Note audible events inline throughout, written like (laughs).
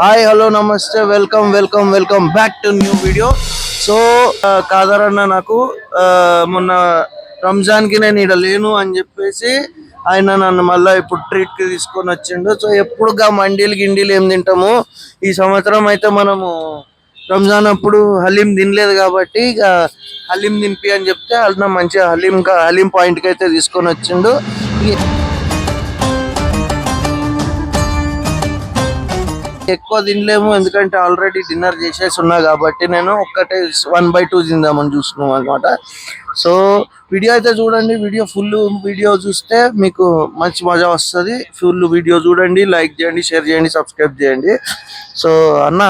Hi hello నమస్తే welcome welcome welcome back to new video so కాదరన్న నాకు uh, మొన్న రంజాన్కి నేను ఇక్కడ లేను అని చెప్పేసి ఆయన నన్ను మళ్ళీ ఇప్పుడు ట్రీట్కి తీసుకొని వచ్చిండు. సో ఎప్పుడుగా మండీలు గిండీలు ఏం తింటాము? ఈ సంవత్సరం అయితే మనము రంజాన్ అప్పుడు హలీం తినలేదు కాబట్టి ఇక హలీం తినిపి అని చెప్తే అలా మంచిగా హలీం హలీం పాయింట్కి అయితే తీసుకొని వచ్చిండు. ఎక్కువ తినలేము ఎందుకంటే ఆల్రెడీ డిన్నర్ చేసేసి ఉన్నా కాబట్టి నేను ఒక్కటే వన్ బై టూ తిందామని చూస్తున్నాం అనమాట సో వీడియో అయితే చూడండి వీడియో ఫుల్ వీడియో చూస్తే మీకు మంచి మజా వస్తుంది. ఫుల్ వీడియో చూడండి లైక్ చేయండి షేర్ చేయండి సబ్స్క్రైబ్ చేయండి. సో అన్న.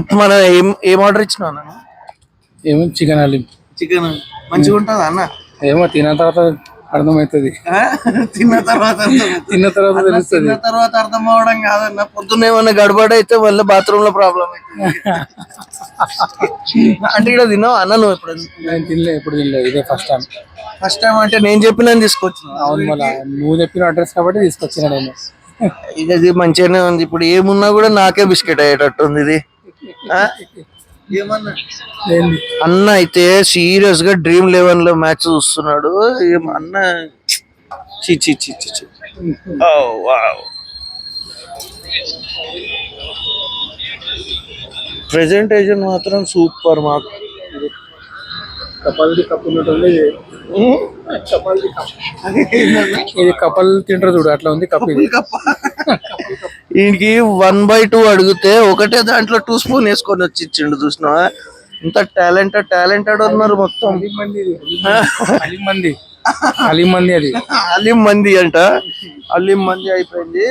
ఇప్పుడు మనం ఏం ఏం ఆర్డర్ ఇచ్చినావు అన్న? ఏమో చికెన్ అల్లి చికెన్ మంచిగా ఉంటుందా అన్న? ఏమో తిన్న తర్వాత అర్థమవుతుంది? తిన్న తర్వాత (laughs) తిన్న తర్వాత తెలుస్తుంది. తిన్న తర్వాత అర్థం అవడం కాదన్న పొద్దున్న ఏమన్నా గడబడి అయితే మళ్ళీ బాత్రూమ్లో ప్రాబ్లం అంటే ఇక్కడ తిన్నావు? అన్న నువ్వు ఇప్పుడు నేను తినలే ఎప్పుడు తినలేదు ఇదే ఫస్ట్ టైం ఫస్ట్ టైం అంటే నేను చెప్పిన తీసుకొచ్చిన అవును మళ్ళా నువ్వు చెప్పిన అడ్రస్ కాబట్టి తీసుకొచ్చిన నేను. ఇది మంచిగానే ఉంది. ఇప్పుడు ఏమున్నా కూడా నాకే బిస్కెట్ అయ్యేటట్టు ఉంది ఇది? (laughs) ఏమన్నా? అన్న అయితే సీరియస్గా డ్రీమ్ లెవెన్లో మ్యాచ్ చూస్తున్నాడు. అన్న? చి చి చి. ప్రెజెంటేషన్ మాత్రం సూపర్ మాకు. కపల్ది కప్పు కప్పు ఇది కపల్ తింటారు చూడు అట్లా ఉంది కప్పు. ఇది వీడికి వన్ బై టూ అడిగితే ఒకటే దాంట్లో టూ స్పూన్ వేసుకొని వచ్చి ఇచ్చిండు చూసినా ఇంత టాలెంటెడ్ టాలెంటెడ్ ఉన్నారు మొత్తం అలీం మంది ఇది. అలీం మంది అలీం మంది అది అలీం మంది అంట అలీం మంది అయిపోయింది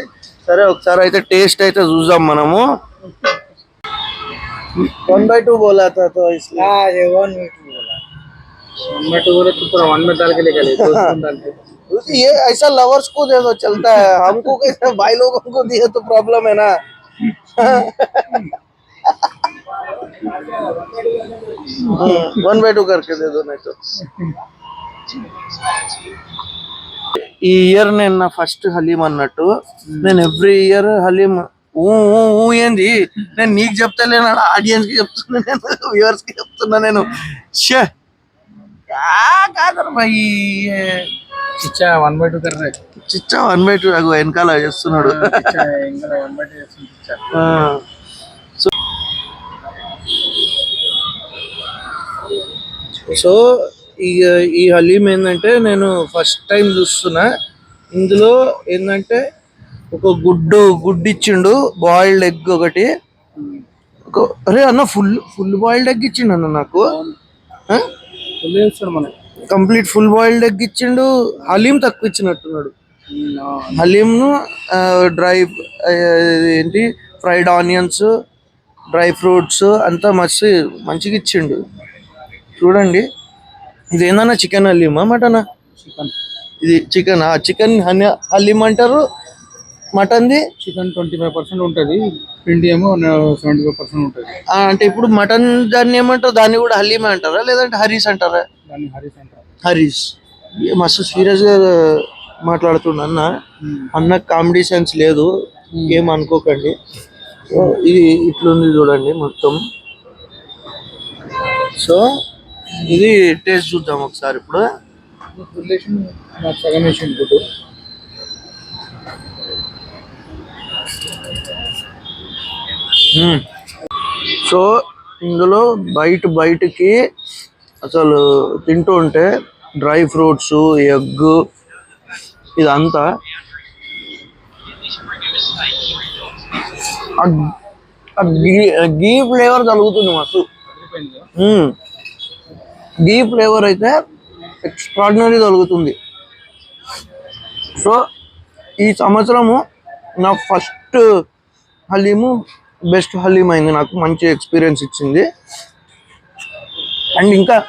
సరే ఒకసారి అయితే టేస్ట్ అయితే చూద్దాం మనము వన్ బై టూ బోలా తా తో ఇస్లే वन में टू बोले तो पूरा वन में डाल के लेकर ले दो स्पून डाल के ये ऐसा लवर्स को दे दो चलता है हमको कैसे भाई लोगों को दिए तो प्रॉब्लम है ना वन बाय टू करके दे दो नहीं तो ఈ ఇయర్ నేను నా ఫస్ట్ హలీం అన్నట్టు నేను ఎవ్రీ ఇయర్ హలీం ఊ ఊ ఊ ఏంది నేను నీకు చెప్తలేను ఆడియన్స్ కి చెప్తున్నా నేను వ్యూవర్స్ కి చెప్తున్నా నేను షే కాదర్ భాయ్ చిచ్చా వన్ బై టూ చిచ్చా వన్ బై టూ అగో వెనకాల చేస్తున్నాడు. సో ఇక ఈ ఈ హలీం ఏంటంటే నేను ఫస్ట్ టైం చూస్తున్నా. ఇందులో ఏంటంటే ఒక గుడ్డు గుడ్డు ఇచ్చిండు బాయిల్డ్ ఎగ్ ఒకటి అరే అన్న ఫుల్ ఫుల్ బాయిల్డ్ ఎగ్ ఇచ్చిండు అన్న నాకు. ఫుల్ చేస్తాడు మనకి? కంప్లీట్ ఫుల్ బాయిల్డ్ ఎగ్ ఇచ్చిండు హలీం తక్కువ ఇచ్చినట్టున్నాడు. హలీం డ్రై ఏంటి ఫ్రైడ్ ఆనియన్స్ డ్రై ఫ్రూట్స్ అంతా మస్తు మంచిగా ఇచ్చిండు. చూడండి ఇది ఏందన్నా చికెన్ హలీమా మటనా? చికెన్. ఇది చికెన్ చికెన్ హలీం అంటారు మటన్ది? చికెన్ ట్వంటీ ఫైవ్ పర్సెంట్ ఉంటుంది పిండి ఏమో సెవెంటీ ఫైవ్ పర్సెంట్ ఉంటుంది. అంటే ఇప్పుడు మటన్ దాన్ని ఏమంటారు దాన్ని కూడా హలీమే అంటారా లేదంటే హరీస్ అంటారా? ఏ మస్తు సీరియస్గా మాట్లాడుతున్నా అన్న. అన్న కామెడీ సెన్స్ లేదు. ఏం అనుకోకండి. సో ఇది ఇట్లుంది చూడండి మొత్తం. సో ఇది టేస్ట్ చూద్దాం ఒకసారి ఇప్పుడు. సో ఇందులో బయట బయటకి అసలు తింటూ ఉంటే డ్రై ఫ్రూట్స్ ఎగ్ ఇదంతా గీ- ఫ్లేవర్ కలుగుతుంది మస్తు. మ్మ్. గీ ఫ్లేవర్ అయితే ఎక్స్ట్రాడినరీ కలుగుతుంది. సో ఈ సంవత్సరము నా ఫస్ట్ హలీము బెస్ట్ హలీం అయింది. నాకు మంచి ఎక్స్పీరియన్స్ ఇచ్చింది. అండ్ ఇంకా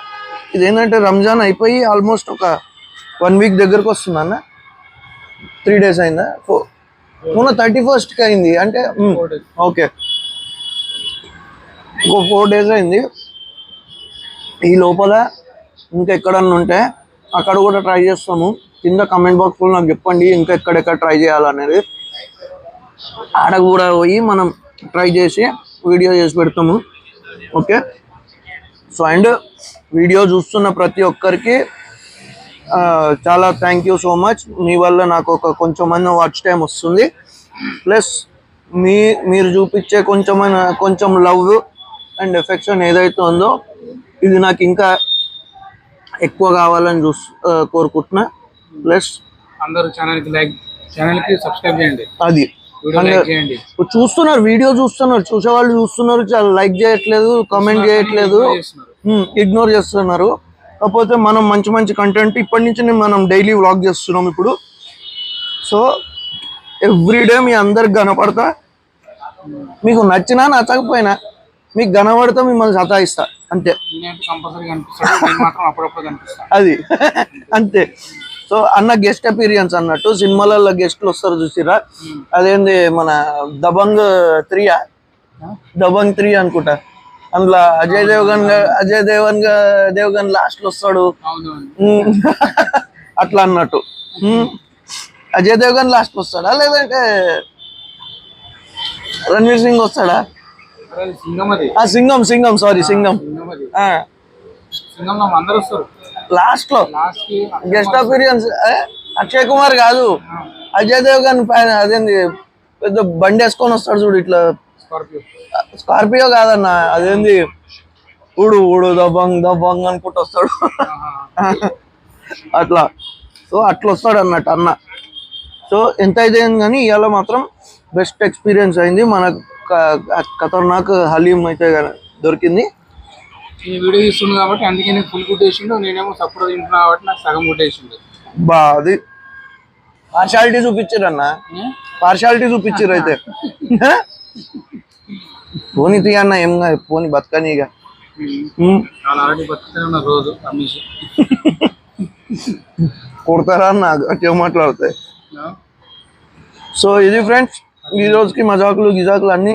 ఇదేంటంటే రంజాన్ అయిపోయి ఆల్మోస్ట్ ఒక వన్ వీక్ దగ్గరకు వస్తుంది అన్న? త్రీ డేస్ అయిందా? ఫోర్ మొన్న థర్టీ ఫస్ట్కి అయింది. అంటే ఓకే. ఇంకో ఫోర్ డేస్ అయింది. ఈ లోపల ఇంకా ఎక్కడన్నా ఉంటే అక్కడ కూడా ట్రై చేస్తాము. కింద కమెంట్ బాక్స్లో నాకు చెప్పండి ఇంకా ఎక్కడెక్కడ ట్రై చేయాలనేది. ఆడ కూడా పోయి మనం ట్రై చేసి వీడియో చేసి పెడతాము. ఓకే? సో అండ్ వీడియో చూస్తున్న ప్రతి ఒక్కరికి చాలా థ్యాంక్ యూ సో మచ్ మీ వల్ల నాకు ఒక కొంచెం మంది వాచ్ టైం వస్తుంది. ప్లస్ మీ మీరు చూపించే కొంచెం కొంచెం లవ్ అండ్ ఎఫెక్షన్ ఏదైతే ఉందో ఇది నాకు ఇంకా ఎక్కువ కావాలని చూస్ కోరుకుంటున్నా. ప్లస్ అందరూ ఛానల్కి లైక్ ఛానల్కి సబ్స్క్రైబ్ చేయండి. అది చూస్తున్నారు వీడియో చూస్తున్నారు చూసే వాళ్ళు చూస్తున్నారు చాలా లైక్ చేయట్లేదు కామెంట్ చేయట్లేదు. ఇగ్నోర్ చేస్తున్నారు. కాకపోతే మనం మంచి మంచి కంటెంట్ ఇప్పటి నుంచి మనం డైలీ వ్లాగ్ చేస్తున్నాం ఇప్పుడు. సో ఎవ్రీడే మీ అందరికి కనపడతా. మీకు నచ్చినా నచ్చకపోయినా మీకు కనబడతా మిమ్మల్ని సతాయిస్తా. అంతే. అది. అంతే. సో అన్న గెస్ట్ అపీరియన్స్ అన్నట్టు సినిమాలలో గెస్ట్లు వస్తారు చూసిరా అదేంది మన దబంగ్ త్రీయా? దబంగ్ త్రీ అనుకుంటా. అందులో అజయ్ దేవగన్ అజయ్ దేవన్గా దేవగన్ లాస్ట్లో వస్తాడు. (laughs) అట్లా అన్నట్టు. అజయ్ దేవగన్ లాస్ట్ వస్తాడా? లేదంటే రణ్వీర్ సింగ్ వస్తాడా? సింగం సింగం సారీ సింగం. లాస్ట్లో? Guest appearance Akshay Kumar. కాదు. అజయ్ దేవగన్ పైన అదేంది? పెద్ద బండి వేసుకొని వస్తాడు చూడు ఇట్లా. స్కార్పియో స్కార్పియో కాదన్న అదేంది? ఊడు ఊడు దబంగ్ దబంగ్ అనుకుంటూ వస్తాడు. అట్లా. సో అట్లా వస్తాడు అన్నట్టు అన్న. సో ఎంత అయితే కానీ ఇవాళ మాత్రం బెస్ట్ ఎక్స్పీరియన్స్ అయింది. మనకు ఖతర్నాక్ హలీం అయితే దొరికింది. నేను వీడియో కాబట్టి అందుకే నేను ఫుల్ గుడ్ వేసిండు నేనేమో సపోర్ట్ తింటున్నా కాబట్టి నాకు సగం గుడ్ వేసిండు బా అది. పార్షాలిటీ చూపించారు అన్న. పార్షాలిటీ చూపించారు అయితే. (laughs) పోనీ తీ అన్న ఏం కాదు పోనీ బతకని ఇక. రోజు కొడతారా అన్న గట్టిగా మాట్లాడతాయి? సో ఇది ఫ్రెండ్స్ ఈ రోజుకి మజాకులు గిజాకులు అన్నీ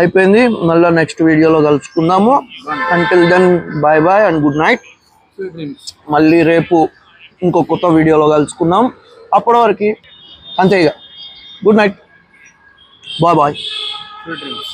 అయిపోయింది. మళ్ళీ నెక్స్ట్ వీడియోలో కలుసుకుందాము. Until then bye bye and good night మళ్ళీ రేపు ఇంకో కొత్త వీడియోలో కలుసుకుందాం. అప్పటి వరకు అంతే ఇక. Good night bye bye sweet dreams